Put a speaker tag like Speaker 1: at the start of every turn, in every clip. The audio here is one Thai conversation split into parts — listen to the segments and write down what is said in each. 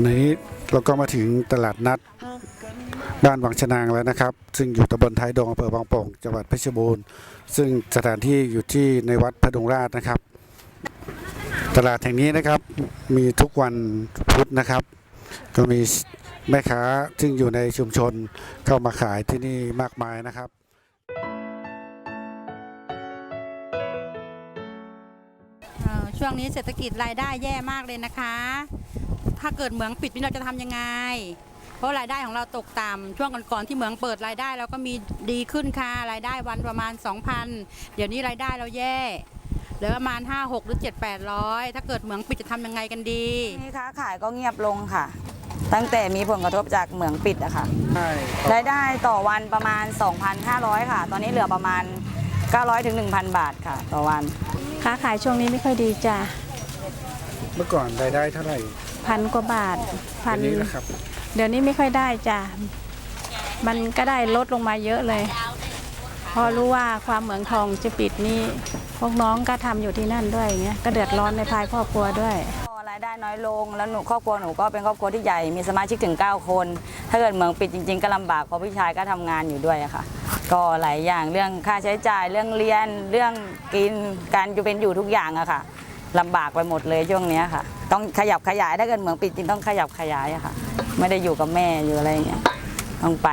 Speaker 1: ขณะนี้เราก็มาถึงตลาดนัดบ้านวังชนางแล้วนะครับ ซึ่งอยู่ตำบลท้ายดงอำเภอบางโป่งจังหวัดเพชรบูรณ์ ซึ่งสถานที่อยู่ที่ในวัดพระดงราชนะครับ ตลาดแห่งนี้นะครับมีทุกวันพุธนะครับ ก็มีแม่ค้าซึ่งอยู่ในชุมชนเข้ามาขายที่นี่มากมายนะครับ
Speaker 2: ช่วงนี้เศรษฐกิจรายได้แย่มากเลยนะคะ ถ้าเกิดเหมืองปิดนี่เราจะทำยังไง เพราะรายได้ของเราตกต่ำช่วงก่อนๆที่เหมืองเปิดรายได้เราก็มีดีขึ้นค่ะรายได้วันประมาณ 2,000 เดี๋ยวนี้รายได้เราแย่เหลือประมาณ 5 6 หรือ 7 800 ถ้าเกิดเหมืองปิดจะทำยังไงกันดี
Speaker 3: นี่ค้าขายก็เงียบลงค่ะ ตั้งแต่มีผลกระทบจากเหมืองปิดอะค่ะรายได้ต่อวันประมาณ 2,500 ค่ะ ตอนนี้เหลือประมาณ 900ถึง1,000 บาทค่ะ ต่อวัน
Speaker 4: ค้าขายช่วงนี้ไม่ค่อยดีจ้ะ
Speaker 1: เมื่อก่อนรายได้เท่าไหร่
Speaker 4: พันกว่าบาทพั
Speaker 1: อันนี้นะครับ
Speaker 4: เดี๋ยวนี้ไม่ค่อยได้จ้ะมันก็ได้ลดลงมาเยอะเลยเพราะรู้ว่าความเหมืองทองจะปิดนี่พวกน้องก็ทำอยู่ที่นั่นด้วยอย่างเงี้ยก็เดือดร้อนในภายครอบครัวด้วย
Speaker 3: พอรายได้น้อยลงแล้วหนูครอบครัวหนูก็เป็นครอบครัวที่ใหญ่มีสมาชิกถึง 9 คน ถ้าเกิดเหมืองปิดจริง ๆ ก็ลำบากเพราะพี่ชายก็ทำงานอยู่ด้วยอะค่ะ ก็หลายอย่างเรื่องค่าใช้จ่ายเรื่องเรียนเรื่องกินการอยู่เป็นอยู่ทุกอย่างอะค่ะลำบากไปหมดเลยช่วงเนี้ยค่ะ ต้องขยับขยายถ้าเกิดเหมืองปิดจริงต้องขยับขยายอะค่ะ ไม่ได้อยู่กับแม่อยู่อะไรอย่างเงี้ยต้องไป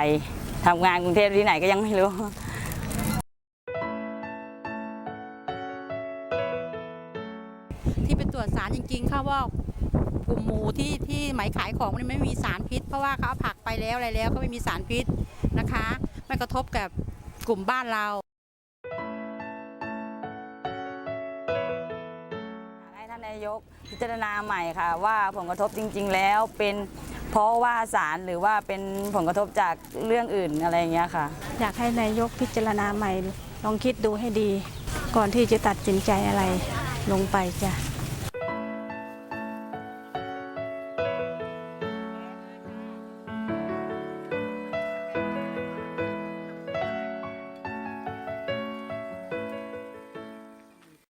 Speaker 3: ทำงานกรุงเทพที่ไหนก็ยังไม่รู้
Speaker 2: ที่ไปตรวจสารจริงๆเขาว่ากลุ่มหมูที่ที่ไหมขายของมันไม่มีสารพิษ เพราะว่าเขาเอาผักไปแล้วอะไรแล้วก็ไม่มีสารพิษนะคะ ไม่กระทบกับกลุ่มบ้านเราา
Speaker 3: ยกพิจารณาใหม่ค่ะ ว่าผลกระทบจริง ๆ แล้วเป็นเพราะว่าสารหรือว่าเป็นผลกระทบจากเรื่องอื่นอะไรอย่างเงี้ยค่ะ
Speaker 4: อยากให้นายกพิจารณาใหม่ลองคิดดูให้ดี ก่อนที่จะตัดสินใจอะไรลงไปจ้ะ